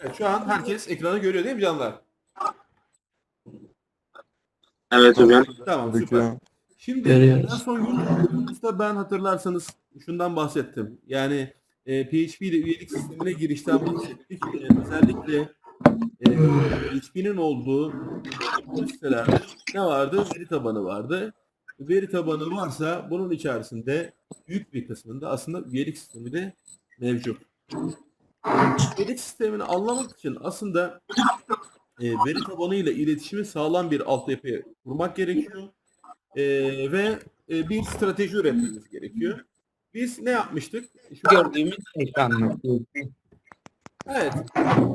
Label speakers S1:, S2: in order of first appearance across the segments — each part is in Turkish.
S1: Evet, şu an herkes ekranı görüyor değil mi canlar?
S2: Evet hocam.
S1: Tamam süper. Şimdi en son YouTube'da ben hatırlarsanız şundan bahsettim. Yani e, PHP ile üyelik sistemine girişten bahsettik. E, özellikle e, PHP'nin olduğu sitelerde ne vardı? Veri tabanı vardı. Veri tabanı varsa bunun içerisinde büyük bir kısmında aslında üyelik sistemi de mevcut. Üyelik sistemini anlamak için aslında e, veri tabanıyla iletişimi sağlam bir altyapı kurmak gerekiyor. E, ve e, bir strateji üretmemiz gerekiyor. Biz ne yapmıştık? Şu
S3: Gördüğümüz ekran mı?
S1: Evet.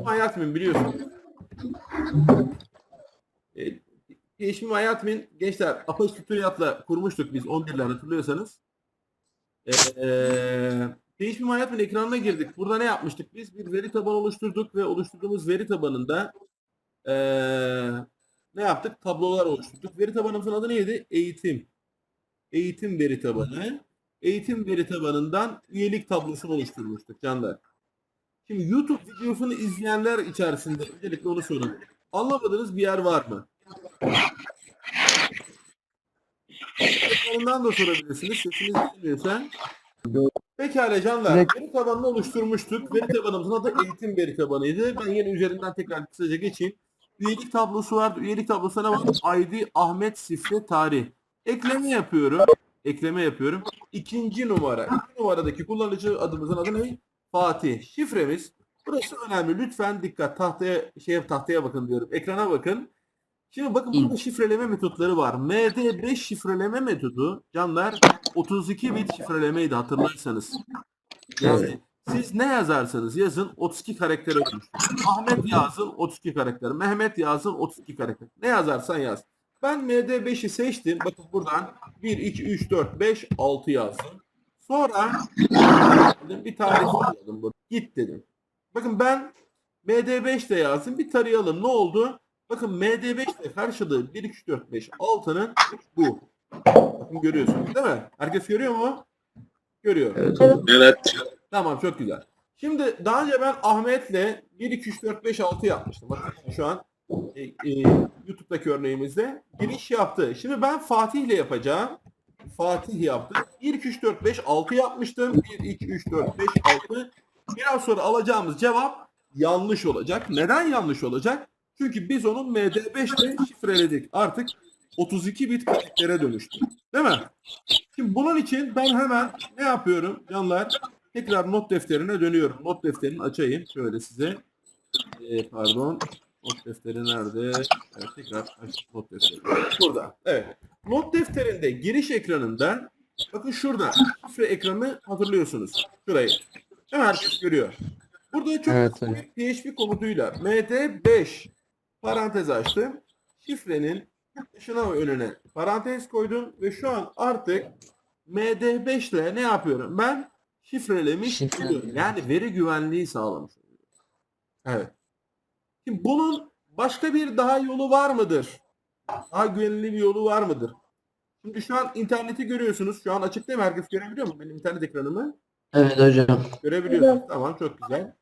S1: Hayatmin biliyorsunuz. E, Değişim Hayatmin gençler Apache Tutorial'la kurmuştuk biz 11'ler hatırlıyorsanız. E, e, Değişim Hayatmin ekranına girdik. Burada ne yapmıştık biz? Bir veri tabanı oluşturduk ve oluşturduğumuz veri tabanında e, ne yaptık? Tablolar oluşturduk. Veri tabanımızın adı neydi? Eğitim. Eğitim veri tabanı. Eğitim veri tabanından üyelik tablosunu oluşturmuştuk canlar. Şimdi YouTube videosunu izleyenler içerisinde öncelikle onu sorun. Anlamadığınız bir yer var mı? Ekranından da sorabilirsiniz. Sesiniz gelmiyorsa. Pekala canlar. Veri tabanını oluşturmuştuk. Veri tabanımızın adı eğitim veri tabanıydı. Ben yine üzerinden tekrar kısaca geçeyim. Üyelik tablosu vardı. Üyelik tablosuna var. ID, Ahmet, Sifre, Tarih. Ekleme yapıyorum. Ekleme yapıyorum. İkinci numara. İkinci numaradaki kullanıcı adımızın adı ne? Fatih. Şifremiz. Burası önemli. Lütfen dikkat. Tahtaya şey tahtaya bakın diyorum. Ekrana bakın. Şimdi bakın burada şifreleme metotları var. MD5 şifreleme metodu canlar 32 bit şifrelemeydi hatırlarsanız. Yani siz ne yazarsanız yazın 32 karaktere dönüştür. Ahmet yazın 32 karakter. Mehmet yazın 32 karakter. Ne yazarsan yaz. Ben MD5'i seçtim. Bakın buradan 1, 2, 3, 4, 5, 6 yazdım. Sonra bir tarih yazdım. Git dedim. Bakın ben MD5 de yazdım. Bir tarayalım. Ne oldu? Bakın MD5 ile karşılığı 1, 2, 3, 4, 5, 6'nın bu. Bakın görüyorsunuz değil mi? Herkes görüyor mu? Görüyor.
S3: Evet.
S1: Tamam çok güzel. Şimdi daha önce ben Ahmet'le 1, 2, 3, 4, 5, 6 yapmıştım. Bakın şu an e, e, YouTube'daki örneğimizde giriş yaptı. Şimdi ben Fatih'le yapacağım. Fatih yaptı. 1, 2, 3, 4, 5, 6 yapmıştım. 1, 2, 3, 4, 5, 6. Biraz sonra alacağımız cevap yanlış olacak. Neden yanlış olacak? Çünkü biz onu MD5 ile şifreledik. Artık 32 bit karaktere dönüştü. Değil mi? Şimdi bunun için ben hemen ne yapıyorum canlar? Tekrar not defterine dönüyorum. Not defterini açayım. Şöyle size. Ee, pardon. Not defteri nerede? Evet, tekrar açtık not defteri. Burada. Evet. Not defterinde giriş ekranında bakın şurada şifre ekranı hatırlıyorsunuz. Şurayı. Hemen herkes görüyor. Burada çok
S3: Evet
S1: bir PHP komutuyla MD5 parantez açtım. Şifrenin dışına önüne parantez koydum ve şu an artık MD5 ile ne yapıyorum? Ben şifrelemiş
S3: Şifre-
S1: oluyorum. Yani veri güvenliği sağlamış oluyorum. Evet. Şimdi bunun başka bir daha yolu var mıdır? Daha güvenli bir yolu var mıdır? Şimdi şu an interneti görüyorsunuz. Şu an açık değil mi? Herkes görebiliyor mu benim internet ekranımı?
S3: Evet hocam.
S1: Görebiliyorsunuz. Tamam çok güzel.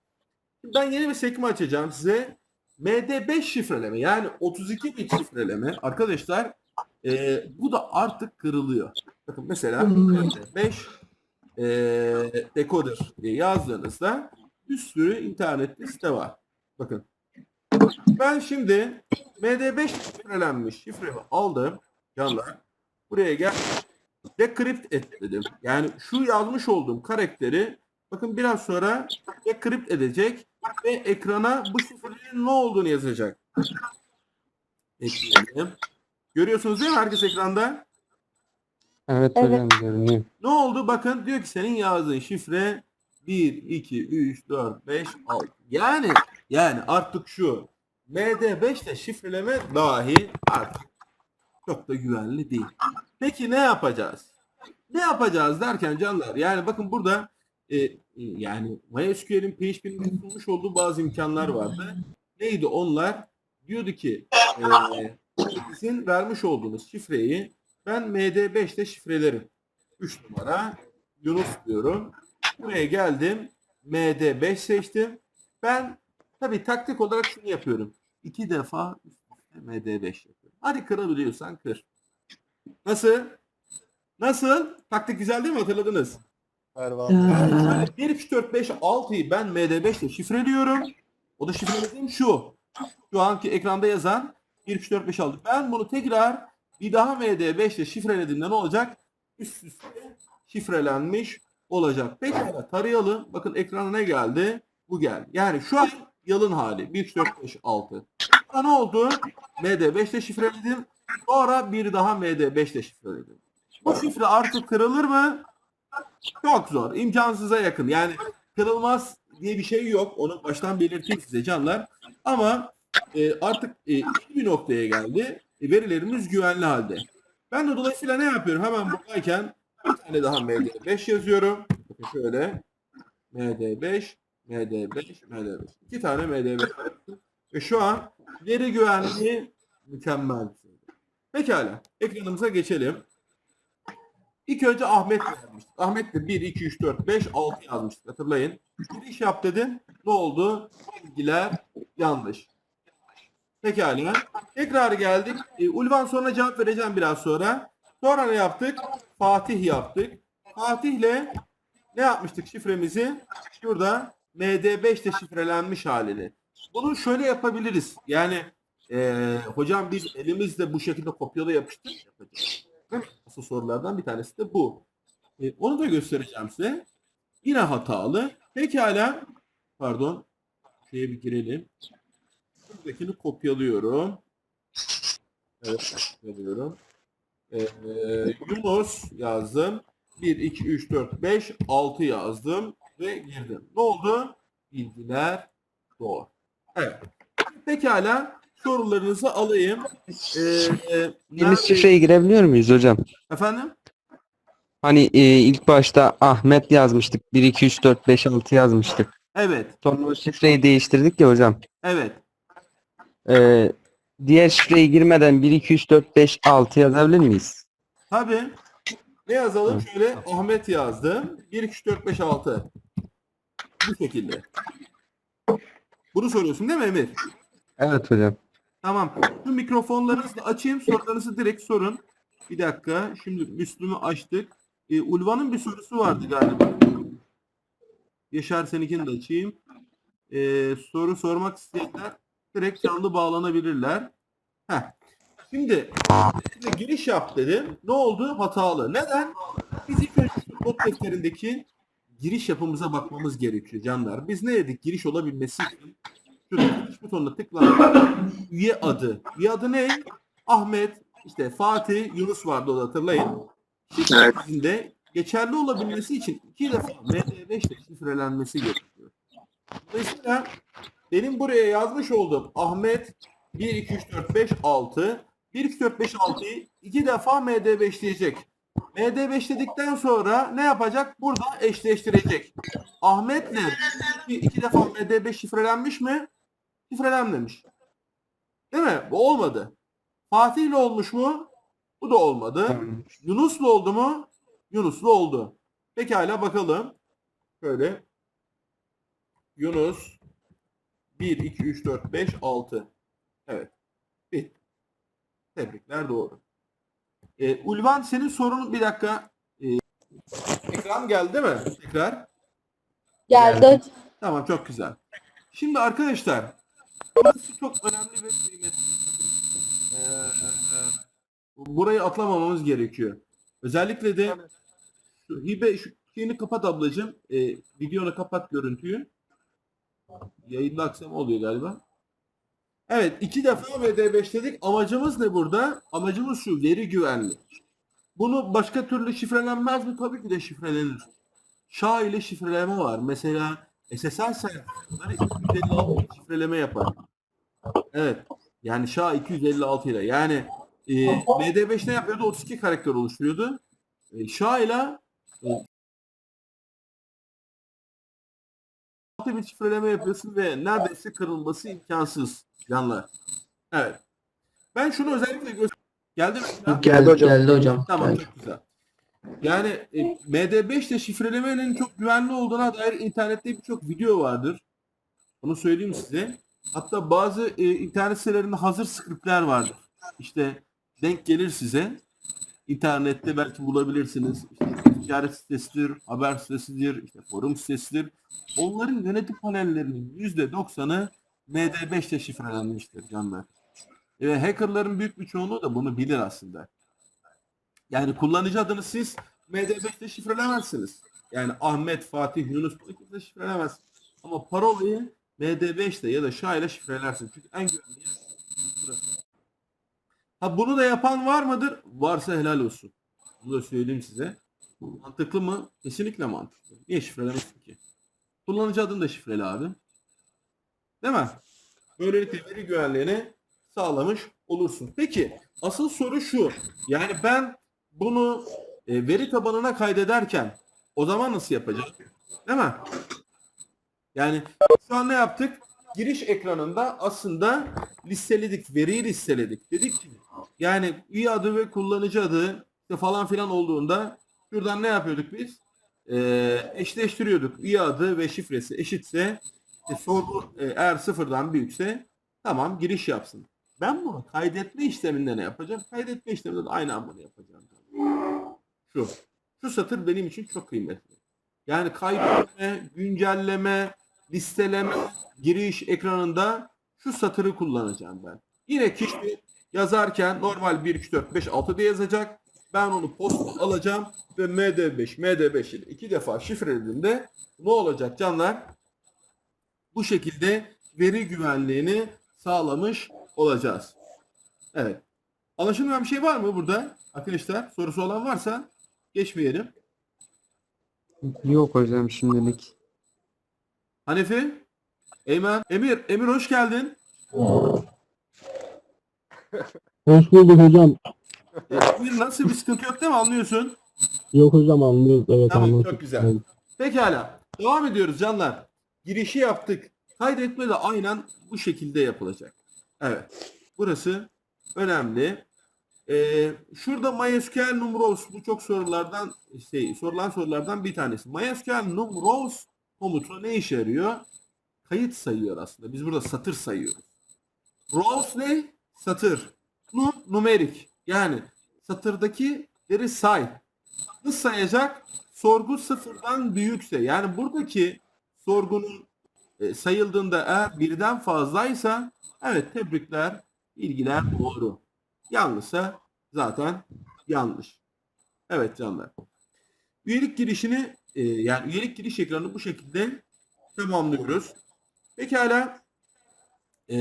S1: Şimdi ben yeni bir sekme açacağım size. MD5 şifreleme yani 32 bit şifreleme arkadaşlar e, bu da artık kırılıyor. Bakın mesela MD5 e, decoder diye yazdığınızda bir sürü internette site var. Bakın. Ben şimdi MD5 şifrelenmiş şifremi aldım. Canlar. Buraya gel. Decrypt et dedim. Yani şu yazmış olduğum karakteri bakın biraz sonra decrypt edecek ve ekrana bu şifrelerin ne olduğunu yazacak. Ekleyelim. Görüyorsunuz değil mi herkes ekranda?
S3: Evet hocam görünüyor.
S1: Ne oldu? Bakın diyor ki senin yazdığın şifre 1, 2, 3, 4, 5, 6. Yani yani artık şu MD5 ile şifreleme dahi artık çok da güvenli değil. Peki ne yapacağız? Ne yapacağız derken canlar yani bakın burada e, e, yani MySQL'in PHP'nin sunmuş olduğu bazı imkanlar vardı. Neydi onlar? Diyordu ki e, sizin vermiş olduğunuz şifreyi ben MD5 ile şifrelerim. 3 numara Yunus diyorum. Buraya geldim. MD5 seçtim. Ben Tabii taktik olarak şunu yapıyorum. İki defa üst üste MD5 yapıyorum. Hadi kırabiliyorsan kır. Nasıl? Nasıl? Taktik güzel değil mi? Hatırladınız.
S4: Pervan.
S1: 1, 3, 4, 5, 6'yı ben MD5 ile şifreliyorum. O da şifrelediğim şu. Şu anki ekranda yazan 1, 3, 4, 5, 6. Ben bunu tekrar bir daha MD5 ile şifrelediğimde ne olacak? Üst üste şifrelenmiş olacak. Pekala tarayalım. Bakın ekrana ne geldi? Bu geldi. Yani şu an yalın hali. 1, 3, 4, 5, 6. Sonra ne oldu? MD5 ile şifreledim. Sonra bir daha MD5 ile şifreledim. Bu şifre artık kırılır mı? Çok zor. imkansıza yakın. Yani kırılmaz diye bir şey yok. Onu baştan belirteyim size canlar. Ama e, artık e, iyi bir noktaya geldi. E, verilerimiz güvenli halde. Ben de dolayısıyla ne yapıyorum? Hemen buradayken bir tane daha MD5 yazıyorum. Bakın şöyle. MD5, MD5, MD5. İki tane MD5 yaptım. Ve şu an veri güvenliği mükemmel. Pekala. Ekranımıza geçelim. İlk önce Ahmet yazmıştık. Ahmet de 1, 2, 3, 4, 5, 6 yazmıştık. Hatırlayın. Giriş yap dedim. Ne oldu? Bilgiler yanlış. Pekala. Tekrar geldik. E, Ulvan sonra cevap vereceğim biraz sonra. Sonra ne yaptık? Fatih yaptık. Fatih'le ne yapmıştık şifremizi? Şurada MD5 ile şifrelenmiş halini. Bunu şöyle yapabiliriz. Yani e, hocam biz elimizle bu şekilde kopyala yapıştır yapacağız. Asıl sorulardan bir tanesi de bu. E, onu da göstereceğim size. Yine hatalı. Pekala. Pardon. Şuraya bir girelim. Buradakini kopyalıyorum. Evet. Kopyalıyorum. E, e, Yunus yazdım. 1, 2, 3, 4, 5, 6 yazdım ve girdim. Ne oldu? Bilgiler doğru. Evet. Pekala. Sorularınızı alayım. Ee, e, nerede-
S3: şifreye girebiliyor muyuz hocam?
S1: Efendim?
S3: Hani e, ilk başta Ahmet yazmıştık. 1, 2, 3, 4, 5, 6 yazmıştık.
S1: Evet.
S3: Sonra o şifreyi değiştirdik ya hocam.
S1: Evet.
S3: Ee, diğer şifreyi girmeden 1, 2, 3, 4, 5, 6 yazabilir miyiz?
S1: Tabii. Ne yazalım? Şöyle Ahmet yazdım. 1, 2, 3, 4, 5, 6. Bu şekilde. Bunu soruyorsun değil mi Emir?
S3: Evet hocam.
S1: Tamam. Şu mikrofonlarınızı da açayım. Sorularınızı direkt sorun. Bir dakika. Şimdi Müslüm'ü açtık. Ee, Ulvan'ın bir sorusu vardı galiba. Yaşar seninkini de açayım. Ee, soru sormak isteyenler direkt canlı bağlanabilirler. Heh. Şimdi, giriş yap dedim. Ne oldu? Hatalı. Neden? Biz ilk önce defterindeki giriş yapımıza bakmamız gerekiyor canlar. Biz ne dedik? Giriş olabilmesi için şurada giriş butonuna tıklamak üye adı. Üye adı ne? Ahmet, işte Fatih, Yunus vardı o da hatırlayın.
S2: Evet.
S1: Şifresinde geçerli olabilmesi için iki defa MD5 ile şifrelenmesi gerekiyor. Dolayısıyla benim buraya yazmış olduğum Ahmet 1, 2, 3, 4, 5, 6 1, 2, 4, 5, 6'yı iki defa MD5 diyecek. MD5 dedikten sonra ne yapacak? Burada eşleştirecek. Ahmet'le iki, iki defa MD5 şifrelenmiş mi? Şifrelenmemiş. Değil mi? Bu olmadı. Fatih'le olmuş mu? Bu da olmadı. Yunus'la oldu mu? Yunus'la oldu. Pekala bakalım. Şöyle. Yunus 1, 2, 3, 4, 5, 6. Evet. Bitti. Tebrikler doğru. Ee, Ulvan senin sorunun bir dakika. Ee, ekran geldi değil mi? Tekrar.
S4: Geldi.
S1: Tamam çok güzel. Şimdi arkadaşlar burası çok önemli ve kıymetli. Ee, burayı atlamamamız gerekiyor. Özellikle de şu hibe şu şeyini kapat ablacığım. Ee, videonu kapat görüntüyü. Yayında aksam oluyor galiba. Evet iki defa MD5 dedik. Amacımız ne burada? Amacımız şu veri güvenlik. Bunu başka türlü şifrelenmez mi? Tabii ki de şifrelenir. SHA ile şifreleme var. Mesela SSL serverları 256 şifreleme yapar. Evet. Yani SHA 256 ile. Yani e, MD5 ne yapıyordu? 32 karakter oluşturuyordu. E, SHA ile e, 6 bir şifreleme yapıyorsun ve neredeyse kırılması imkansız canlar. Evet. Ben şunu özellikle göster... Geldi mi?
S3: Geldi hocam.
S5: Geldi hocam.
S1: Tamam
S5: Geldi.
S1: çok güzel. Yani e, MD5 ile şifrelemenin çok güvenli olduğuna dair internette birçok video vardır. Onu söyleyeyim size. Hatta bazı e, internet sitelerinde hazır skriptler vardır. İşte denk gelir size. İnternette belki bulabilirsiniz. İşte ticaret sitesidir, haber sitesidir, işte forum sitesidir. Onların yönetim panellerinin %90'ı MD5 ile şifrelenmiştir canlar. Ve hackerların büyük bir çoğunluğu da bunu bilir aslında. Yani kullanıcı adını siz MD5 ile şifrelemezsiniz. Yani Ahmet, Fatih, Yunus bunu kimse şifrelemez. Ama parolayı MD5 ile ya da SHA ile şifrelersin. Çünkü en güvenli yer burası. Ha bunu da yapan var mıdır? Varsa helal olsun. Bunu da söyleyeyim size. Mantıklı mı? Kesinlikle mantıklı. Niye şifrelemesin ki? Kullanıcı adını da şifreli abi. Değil mi? Böylelikle veri güvenliğini sağlamış olursun. Peki asıl soru şu. Yani ben bunu e, veri tabanına kaydederken o zaman nasıl yapacağım? Değil mi? Yani şu an ne yaptık? Giriş ekranında aslında listeledik, veriyi listeledik. Dedik ki yani üye adı ve kullanıcı adı falan filan olduğunda şuradan ne yapıyorduk biz? Ee, eşleştiriyorduk. Üye adı ve şifresi eşitse e, sorgu e, eğer sıfırdan büyükse tamam giriş yapsın. Ben bunu kaydetme işleminde ne yapacağım? Kaydetme işleminde de aynı bunu yapacağım. Şu. Şu satır benim için çok kıymetli. Yani kaydetme, güncelleme, listeleme, giriş ekranında şu satırı kullanacağım ben. Yine kişi yazarken normal 1, 2, 4, 5, 6 diye yazacak. Ben onu posta alacağım ve MD5, MD5 ile iki defa şifrelediğimde ne olacak canlar? Bu şekilde veri güvenliğini sağlamış olacağız. Evet. Anlaşılmayan bir şey var mı burada? Arkadaşlar sorusu olan varsa geçmeyelim.
S3: Yok hocam şimdilik.
S1: Hanefi? Eymen? Emir? Emir hoş geldin.
S5: Hoş bulduk hocam.
S1: E, Emir nasıl bir sıkıntı yok değil mi? Anlıyorsun.
S5: Yok hocam anlıyoruz. Evet
S1: Tamam
S5: anladık.
S1: çok güzel. Pekala. Devam ediyoruz canlar. Girişi yaptık. Kaydetme de aynen bu şekilde yapılacak. Evet. Burası önemli. Ee, şurada MySQL numRows bu çok sorulardan şey, sorulan sorulardan bir tanesi. MySQL numRows komutu ne işe yarıyor? Kayıt sayıyor aslında. Biz burada satır sayıyoruz. Rows ne? Satır. Num numerik. Yani satırdaki veri say. Nasıl sayacak? Sorgu sıfırdan büyükse. Yani buradaki sorgunun e, sayıldığında eğer birden fazlaysa evet tebrikler, bilgiler doğru. Yanlışsa zaten yanlış. Evet canlar. Üyelik girişini e, yani üyelik giriş ekranını bu şekilde tamamlıyoruz. Pekala e,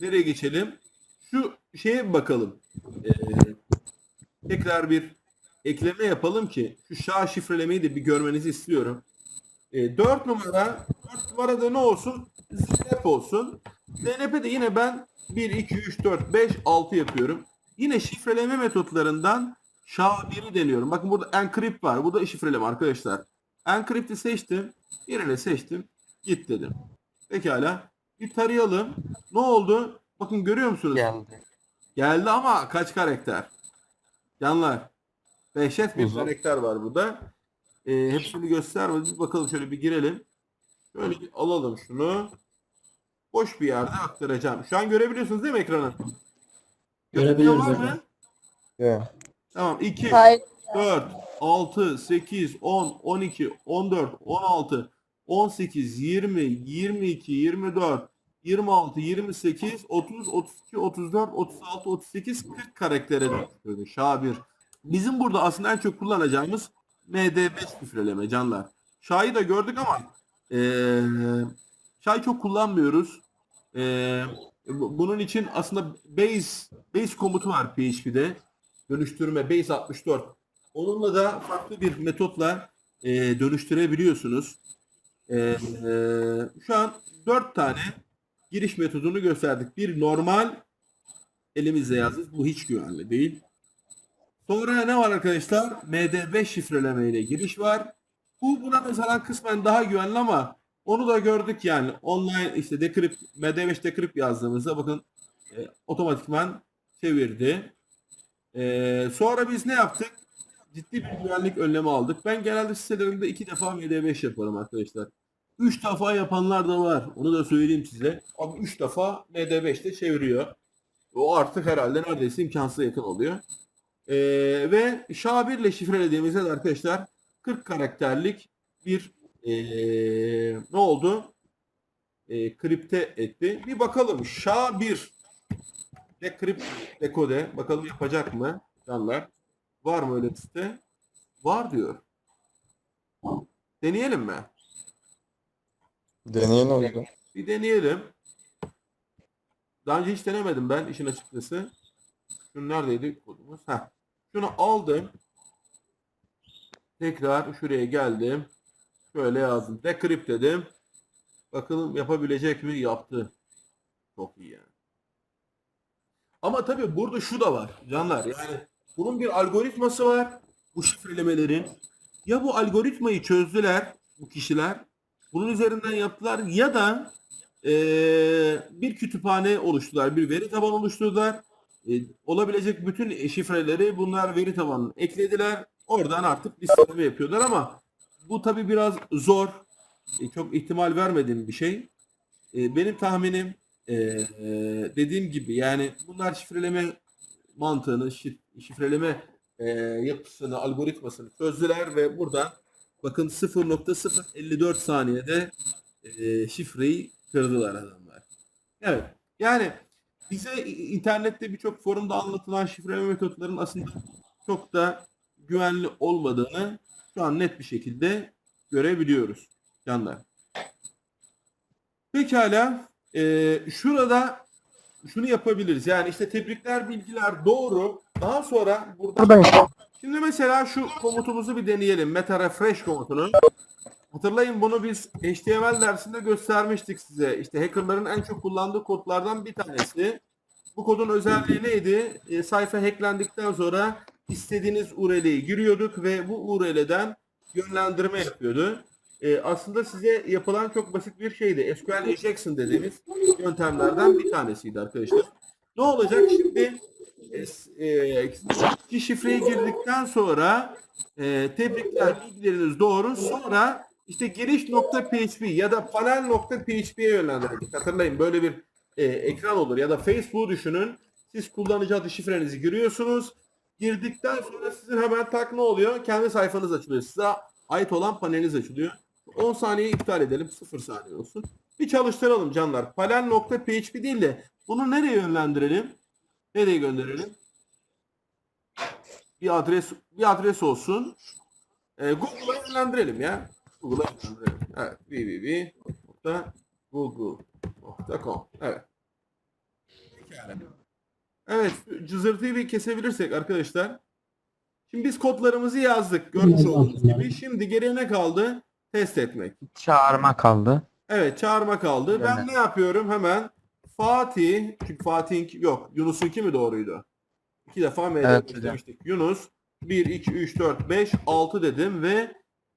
S1: nereye geçelim? Şu şeye bakalım. E, tekrar bir ekleme yapalım ki şu şah şifrelemeyi de bir görmenizi istiyorum. E, 4 numara 4 numarada ne olsun? ZNP olsun. ZNP de yine ben 1, 2, 3, 4, 5, 6 yapıyorum. Yine şifreleme metotlarından SHA-1'i deniyorum. Bakın burada encrypt var. Bu da şifreleme arkadaşlar. Encrypt'i seçtim. Birini seçtim. Git dedim. Pekala. Bir tarayalım. Ne oldu? Bakın görüyor musunuz?
S3: Geldi.
S1: Geldi ama kaç karakter? Canlar. Dehşet bir
S3: Uzun.
S1: karakter var burada. Ee, hepsini göstermedik. Bakalım şöyle bir girelim. Şöyle bir alalım şunu. Boş bir yerde aktaracağım. Şu an görebiliyorsunuz değil mi ekranı?
S5: Görebiliyoruz
S1: Var
S5: hocam.
S1: mı?
S4: Evet.
S1: Tamam. 2,
S4: Hayır.
S1: 4, 6, 8, 10, 12, 14, 16, 18, 20, 22, 24, 26, 28, 30, 32, 34, 36, 38, 40 karaktere dönüştürdü. Şa1. Bizim burada aslında en çok kullanacağımız MD5 şifreleme canlar. Şa'yı da gördük ama eee Şa'yı çok kullanmıyoruz. Bu- bunun için aslında base base komutu var PHP'de. Dönüştürme base 64. Onunla da farklı bir metotla eee, dönüştürebiliyorsunuz. Eee, şu an 4 tane giriş metodunu gösterdik. Bir normal elimizle yazdık. Bu hiç güvenli değil. Sonra ne var arkadaşlar? MD5 şifreleme ile giriş var. Bu buna mesela kısmen daha güvenli ama onu da gördük yani. Online işte decrypt, MD5 decrypt yazdığımızda bakın e, otomatikman çevirdi. E, sonra biz ne yaptık? Ciddi bir güvenlik önlemi aldık. Ben genelde sitelerimde iki defa MD5 yaparım arkadaşlar. 3 defa yapanlar da var. Onu da söyleyeyim size. Abi 3 defa MD5'te çeviriyor. O artık herhalde neredeyse imkansıza yakın oluyor. Ee, ve SHA-1 ile şifrelediğimizde de arkadaşlar 40 karakterlik bir ee, ne oldu? Ee, kripte etti. Bir bakalım SHA-1 Decrypt dekode. Bakalım yapacak mı? Canlar. Var mı öyle site? Var diyor. Deneyelim mi?
S4: Deneyin hocam.
S1: Bir deneyelim. Daha önce hiç denemedim ben işin açıkçası. Şunu neredeydi kodumuz? Heh. Şunu aldım. Tekrar şuraya geldim. Şöyle yazdım. Decrypt dedim. Bakalım yapabilecek mi? Yaptı. Çok iyi yani. Ama tabii burada şu da var canlar. Yani bunun bir algoritması var. Bu şifrelemelerin. Ya bu algoritmayı çözdüler bu kişiler. Bunun üzerinden yaptılar ya da eee, bir kütüphane oluşturdular. Bir veri tabanı oluşturdular. E, olabilecek bütün şifreleri bunlar veri tabanına eklediler. Oradan artık listeleme yapıyorlar ama bu tabii biraz zor. E, çok ihtimal vermediğim bir şey. E, benim tahminim e, dediğim gibi yani bunlar şifreleme mantığını, şif- şifreleme yapısını, algoritmasını çözdüler ve buradan bakın 0.054 saniyede şifreyi kırdılar adamlar. Evet. Yani bize internette birçok forumda anlatılan şifreleme metotlarının aslında çok da güvenli olmadığını şu an net bir şekilde görebiliyoruz canlar. Pekala. Ee, şurada şunu yapabiliriz. Yani işte tebrikler, bilgiler doğru. Daha sonra burada Şimdi mesela şu komutumuzu bir deneyelim. Meta refresh komutunu. Hatırlayın bunu biz HTML dersinde göstermiştik size. İşte hackerların en çok kullandığı kodlardan bir tanesi. Bu kodun özelliği neydi? E, sayfa hacklendikten sonra istediğiniz URL'yi giriyorduk ve bu URL'den yönlendirme yapıyordu. E, aslında size yapılan çok basit bir şeydi. SQL injection dediğimiz yöntemlerden bir tanesiydi arkadaşlar. Ne olacak şimdi? E, e, iki şifreyi girdikten sonra e, tebrikler bilgileriniz doğru. Sonra işte giriş.php ya da panel.php'ye yönlendirdik. Hatırlayın böyle bir e, ekran olur ya da Facebook düşünün. Siz kullanıcı adı şifrenizi giriyorsunuz. Girdikten sonra sizin hemen tak ne oluyor? Kendi sayfanız açılıyor. Size ait olan paneliniz açılıyor. 10 saniye iptal edelim. 0 saniye olsun. Bir çalıştıralım canlar. Panel.php değil de bunu nereye yönlendirelim? Nereye gönderelim? Bir adres bir adres olsun. Ee, Google'a yönlendirelim ya. Google'a yönlendirelim. Evet. www.google.com Evet. Pekala. Evet. Cızırtıyı bir kesebilirsek arkadaşlar. Şimdi biz kodlarımızı yazdık. Görmüş olduğunuz gibi. Şimdi geriye ne kaldı? Test etmek.
S3: Çağırma kaldı.
S1: Evet çağırma kaldı. Ben ne yapıyorum hemen? Fatih, çünkü Fatih'in yok Yunus'unki mi doğruydu? İki defa MD
S3: Evet, hocam.
S1: demiştik. Yunus 1, 2, 3, 4, 5, 6 dedim ve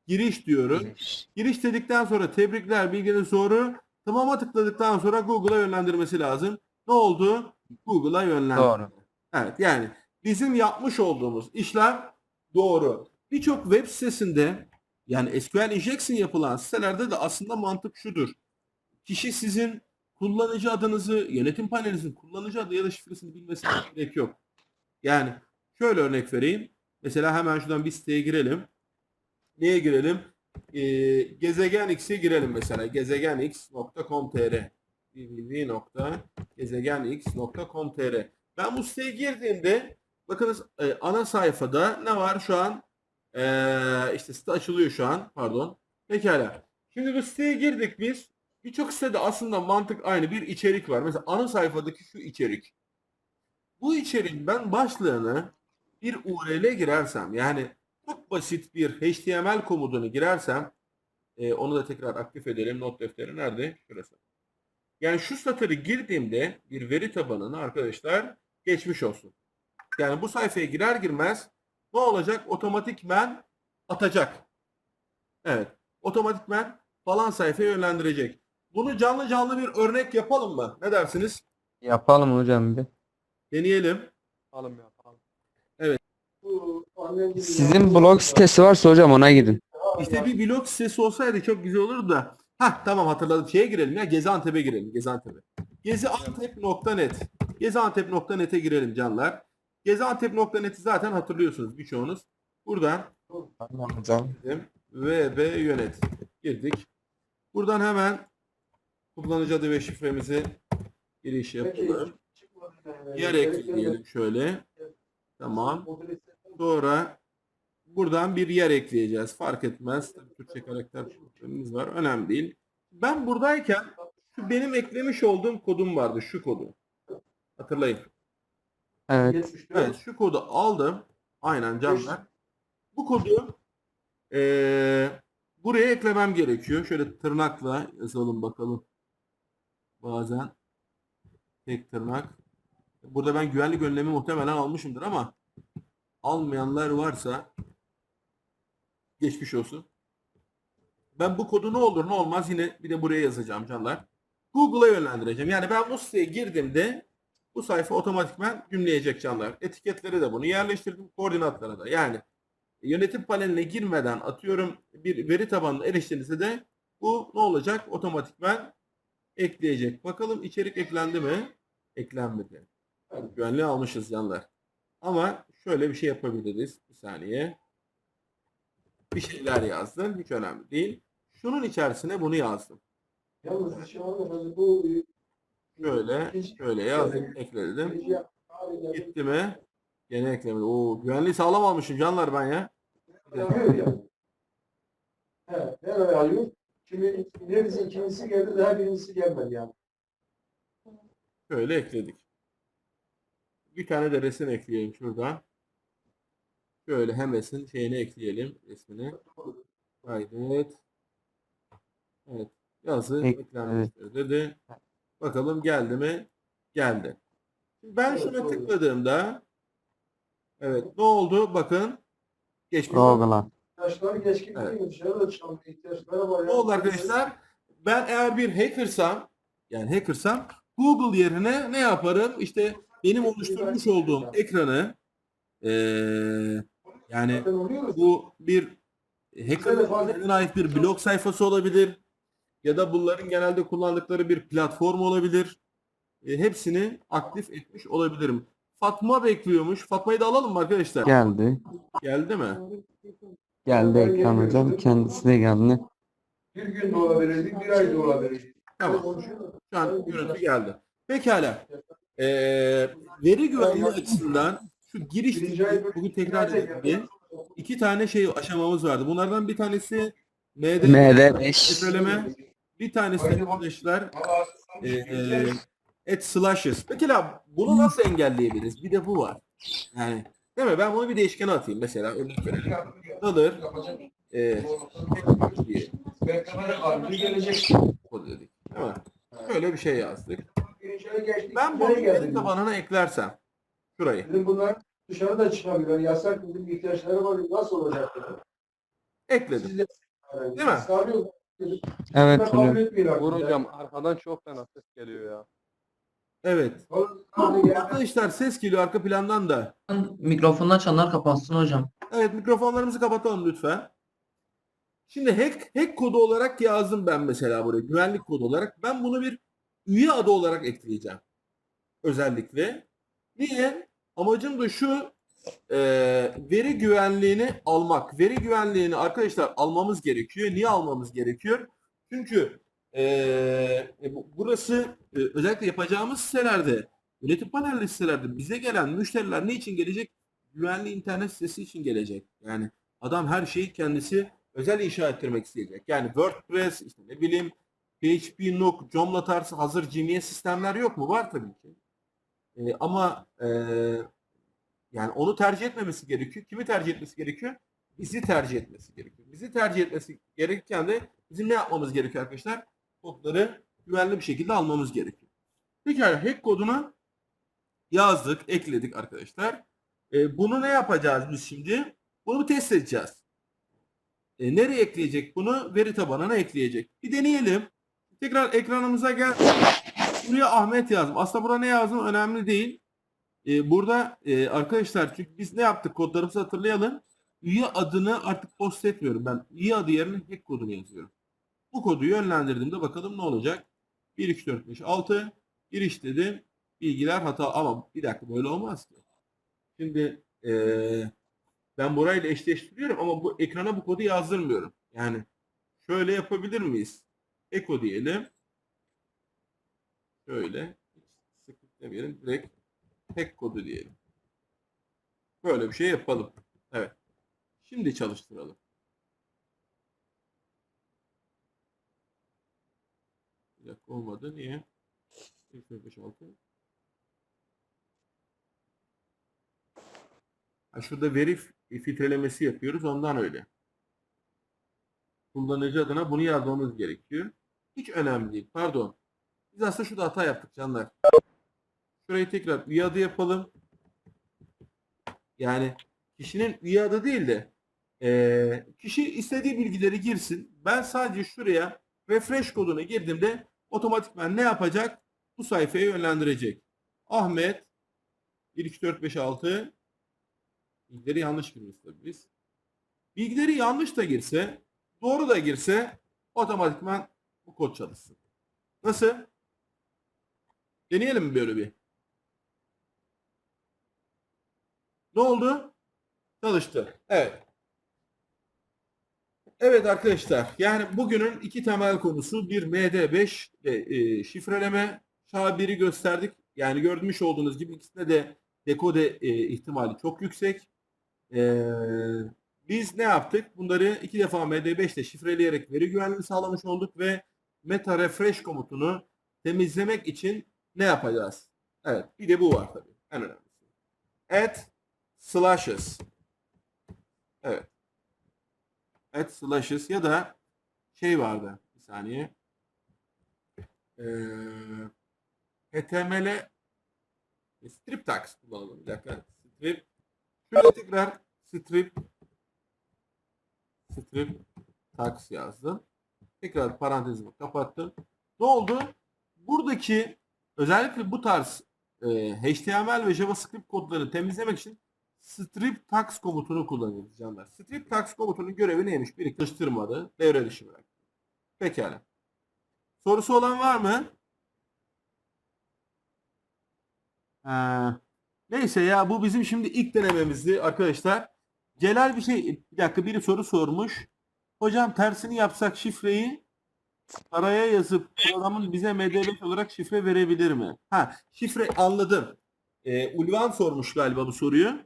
S1: giriş diyorum. Giriş dedikten sonra tebrikler bilginiz doğru. Tamama tıkladıktan sonra Google'a yönlendirmesi lazım. Ne oldu? Google'a yönlendirdi.
S3: Doğru.
S1: Evet yani bizim yapmış olduğumuz işlem doğru. Birçok web sitesinde yani SQL injection yapılan sitelerde de aslında mantık şudur. Kişi sizin kullanıcı adınızı, yönetim panelinizin kullanıcı adı ya da şifresini bilmesine gerek yok. Yani şöyle örnek vereyim. Mesela hemen şuradan bir siteye girelim. Neye girelim? Ee, gezegen X'e girelim mesela. gezegenx.com.tr www.gezegenx.com.tr Ben bu siteye girdiğimde bakınız e, ana sayfada ne var şu an? Ee, işte site açılıyor şu an. Pardon. Pekala. Şimdi bu siteye girdik biz. Birçok sitede aslında mantık aynı. Bir içerik var. Mesela ana sayfadaki şu içerik. Bu içeriğin ben başlığını bir URL girersem yani çok basit bir HTML komutunu girersem e, onu da tekrar aktif edelim. Not defteri nerede? Şurası. Yani şu satırı girdiğimde bir veri tabanını arkadaşlar geçmiş olsun. Yani bu sayfaya girer girmez ne olacak? Otomatikmen atacak. Evet. Otomatikmen falan sayfaya yönlendirecek. Bunu canlı canlı bir örnek yapalım mı? Ne dersiniz?
S3: Yapalım hocam bir.
S1: Deneyelim.
S4: Alım yapalım.
S3: Sizin blog sitesi varsa hocam ona gidin.
S1: İşte bir blog sitesi olsaydı çok güzel olurdu da. Hah tamam hatırladım. Şeye girelim ya. Geziantep'e girelim. Geziantep'e. Geziantep.net. Geziantep.net'e girelim canlar. Geziantep.net'i zaten hatırlıyorsunuz birçoğunuz. Buradan
S4: Tamam hocam.
S1: VB yönet. Girdik. Buradan hemen kullanıcı adı ve şifremizi giriş yapalım. Yer ekleyelim şöyle. Tamam. Sonra buradan bir yer ekleyeceğiz. Fark etmez. Tabii Türkçe karakter problemimiz var. Önemli değil. Ben buradayken şu benim eklemiş olduğum kodum vardı. Şu kodu. Hatırlayın.
S3: Evet.
S1: Evet şu kodu aldım. Aynen canlar. Bu kodu eee, buraya eklemem gerekiyor. Şöyle tırnakla yazalım bakalım. Bazen tek tırnak. Burada ben güvenlik önlemi muhtemelen almışımdır ama almayanlar varsa geçmiş olsun. Ben bu kodu ne olur ne olmaz yine bir de buraya yazacağım canlar. Google'a yönlendireceğim. Yani ben bu siteye girdiğimde bu sayfa otomatikman cümleyecek canlar. Etiketlere de bunu yerleştirdim. Koordinatlara da. Yani yönetim paneline girmeden atıyorum bir veri tabanına eriştiğinizde de bu ne olacak? Otomatikman ekleyecek. Bakalım içerik eklendi mi? Eklenmedi. Güvenliği almışız canlar. Ama şöyle bir şey yapabiliriz. Bir saniye. Bir şeyler yazdım. Hiç önemli değil. Şunun içerisine bunu yazdım.
S6: Yalnız şu anda bu
S1: Şöyle, şöyle yazdım, ekledim. Gitti mi? Gene eklemedi. Oo, güvenliği sağlam almışım canlar ben ya.
S6: He, her ay alıyor. Kimi, neredeyse kimisi geldi daha birincisi gelmedi yani.
S1: Şöyle ekledik. Bir tane de resim ekleyelim şuradan. Şöyle Hemes'in şeyini ekleyelim resmini. Kaydet. Evet. Yazı
S3: Ek-
S1: eklenmiştir dedi. Bakalım geldi mi? Geldi. Şimdi ben şuna tıkladığımda evet ne oldu? Bakın geçmiş.
S3: Google'a.
S6: Yaşları geçkin
S1: Evet.
S6: var.
S1: Ne oldu arkadaşlar? Ben eğer bir hackersam yani hackersam Google yerine ne yaparım? İşte benim oluşturmuş olduğum ekranı eee, yani bu bir hacker'ın kendine ait bir blog sayfası olabilir ya da bunların genelde kullandıkları bir platform olabilir. E, hepsini aktif etmiş olabilirim. Fatma bekliyormuş. Fatma'yı da alalım mı arkadaşlar?
S3: Geldi.
S1: Geldi mi?
S3: Geldi ekran hocam. Kendisi de geldi.
S6: Bir gün de olabilirdi, bir ay da olabilirdi.
S1: Tamam. Şu an görüntü geldi. Pekala. Ee, veri güvenliği açısından şu giriş bugün tekrar edildi. İki tane şey aşamamız vardı. Bunlardan bir tanesi MD
S3: MD5.
S1: şifreleme. Bir tanesi de arkadaşlar e, e, et slashes. Pekala bunu nasıl engelleyebiliriz? Bir de bu var. Yani değil mi? Ben bunu bir değişkene atayım mesela. Örnek verelim. Alır. E, diye
S6: Ben kamera var, bir gelecek.
S1: kod dedik. Değil mi? Böyle bir şey yazdık. Ben bunu
S6: geldi.
S1: tabanına eklersem şurayı.
S6: Dedim bunlar dışarıda çıkamıyor. Yasak bizim ihtiyaçları var. Nasıl olacak dedim.
S1: Ekledim.
S6: Siz de
S1: Değil mi?
S6: Sarıyor.
S3: Evet
S6: kabul etmiyorlar.
S4: Uğur hocam arkadan çok fena ses geliyor ya.
S1: Evet. Arkadaşlar ses geliyor arka plandan da.
S7: Mikrofonunu açanlar kapatsın hocam.
S1: Evet mikrofonlarımızı kapatalım lütfen. Şimdi hack, hack kodu olarak yazdım ben mesela buraya. Güvenlik kodu olarak. Ben bunu bir üye adı olarak ekleyeceğim. Özellikle. Niye? Amacım da şu e, veri güvenliğini almak. Veri güvenliğini arkadaşlar almamız gerekiyor. Niye almamız gerekiyor? Çünkü e, e, bu- burası e, özellikle yapacağımız sitelerde yönetim panelli sitelerde bize gelen müşteriler ne için gelecek? Güvenli internet sitesi için gelecek. Yani adam her şeyi kendisi özel inşa ettirmek isteyecek. Yani WordPress, işte ne bileyim PHP, Nook, Joomla tarzı hazır GMS sistemler yok mu? Var tabii ki. E, ama e, yani onu tercih etmemesi gerekiyor. Kimi tercih etmesi gerekiyor? Bizi tercih etmesi gerekiyor. Bizi tercih etmesi gerekirken de bizim ne yapmamız gerekiyor arkadaşlar? Kodları güvenli bir şekilde almamız gerekiyor. Pekala hack kodunu yazdık, ekledik arkadaşlar. E, bunu ne yapacağız biz şimdi? Bunu test edeceğiz. E, nereye ekleyecek bunu? Veri tabanına ekleyecek. Bir deneyelim. Tekrar ekranımıza gel. Buraya Ahmet yazdım. Aslında burada ne yazdım önemli değil. E, burada e, arkadaşlar çünkü biz ne yaptık kodlarımızı hatırlayalım. Üye adını artık post etmiyorum ben. Üye adı yerine hack kodunu yazıyorum. Bu kodu yönlendirdiğimde bakalım ne olacak? 1, 2, 4, 5, 6. Giriş dedim. Bilgiler hata. Ama bir dakika böyle olmaz ki. Şimdi eee, ben burayla eşleştiriyorum ama bu ekrana bu kodu yazdırmıyorum. Yani şöyle yapabilir miyiz? Eko diyelim. Şöyle. Hiç demeyelim. Direkt tek kodu diyelim. Böyle bir şey yapalım. Evet. Şimdi çalıştıralım. Bir dakika olmadı. Niye? 1, 2, 5, 6. Ha, şurada veri filtrelemesi yapıyoruz. Ondan öyle. Kullanıcı adına bunu yazmamız gerekiyor. Hiç önemli değil. Pardon. Biz aslında şurada hata yaptık canlar. Şurayı tekrar üye adı yapalım. Yani kişinin üye adı değil de eee, kişi istediği bilgileri girsin. Ben sadece şuraya refresh kodunu girdiğimde otomatikman ne yapacak? Bu sayfaya yönlendirecek. Ahmet 1, 2, 4, 5, 6 Bilgileri yanlış girmiş tabii biz. Bilgileri yanlış da girse, doğru da girse otomatikman bu kod çalışsın. Nasıl? Deneyelim mi böyle bir? Ne oldu? Çalıştı. Evet. Evet arkadaşlar. Yani bugünün iki temel konusu bir MD5 ve e, şifreleme. Şabiri gösterdik. Yani görmüş olduğunuz gibi ikisinde de dekode e, ihtimali çok yüksek. Ee, biz ne yaptık? Bunları iki defa MD5 ile şifreleyerek veri güvenliğini sağlamış olduk ve meta refresh komutunu temizlemek için ne yapacağız? Evet, bir de bu var tabii. En önemlisi. Add slashes. Evet. Add slashes ya da şey vardı. Bir saniye. Ee, HTML strip tags kullanalım. Bir dakika. Strip Şöyle tekrar strip strip tax yazdım. Tekrar parantezimi kapattım. Ne oldu? Buradaki özellikle bu tarz e, HTML ve JavaScript kodlarını temizlemek için strip tax komutunu kullanıyoruz canlar. Strip tax komutunun görevi neymiş? Bir karıştırmadı. Devre dışı bıraktı. Pekala. Sorusu olan var mı? Ha. Neyse ya bu bizim şimdi ilk denememizdi arkadaşlar. Celal bir şey bir dakika biri soru sormuş. Hocam tersini yapsak şifreyi araya yazıp programın bize MD5 olarak şifre verebilir mi? Ha şifre anladım. Ee, Ulvan sormuş galiba bu soruyu.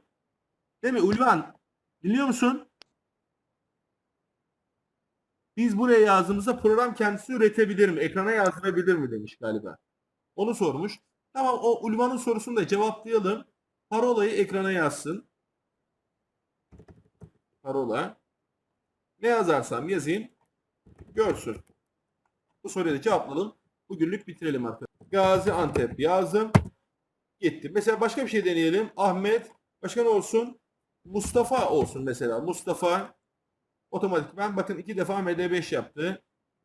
S1: Değil mi Ulvan? Dinliyor musun? Biz buraya yazdığımızda program kendisi üretebilir mi? Ekrana yazdırabilir mi demiş galiba. Onu sormuş. Tamam o Ulvan'ın sorusunu da cevaplayalım. Parolayı ekrana yazsın. Parola. Ne yazarsam yazayım. Görsün. Bu soruyu da cevapladım. Bugünlük bitirelim arkadaşlar. Gaziantep yazdım. Gitti. Mesela başka bir şey deneyelim. Ahmet. Başka ne olsun? Mustafa olsun mesela. Mustafa otomatikman bakın iki defa MD5 yaptı.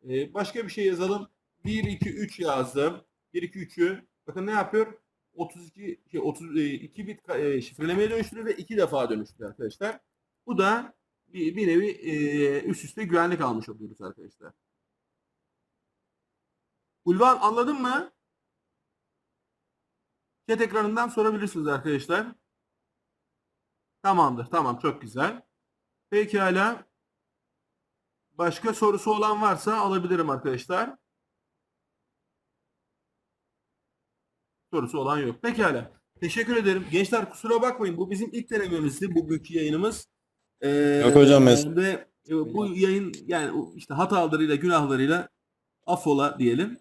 S1: Ee, başka bir şey yazalım. 1, 2, 3 yazdım. 1, 2, 3'ü. Bakın ne yapıyor? 32 şey 32 bit ka- e, şifrelemeye dönüştürüyor ve iki defa dönüştürüyor arkadaşlar. Bu da bir, bir nevi e, üst üste güvenlik almış oluyoruz arkadaşlar. Ulvan anladın mı? Chat ekranından sorabilirsiniz arkadaşlar. Tamamdır. Tamam çok güzel. Pekala. Başka sorusu olan varsa alabilirim arkadaşlar. Sorusu olan yok. Pekala. Teşekkür ederim. Gençler kusura bakmayın. Bu bizim ilk denememizdi bugünkü yayınımız. Ee,
S4: Yok hocam,
S1: Ve e, bu yayın yani işte hatalarıyla günahlarıyla affola diyelim.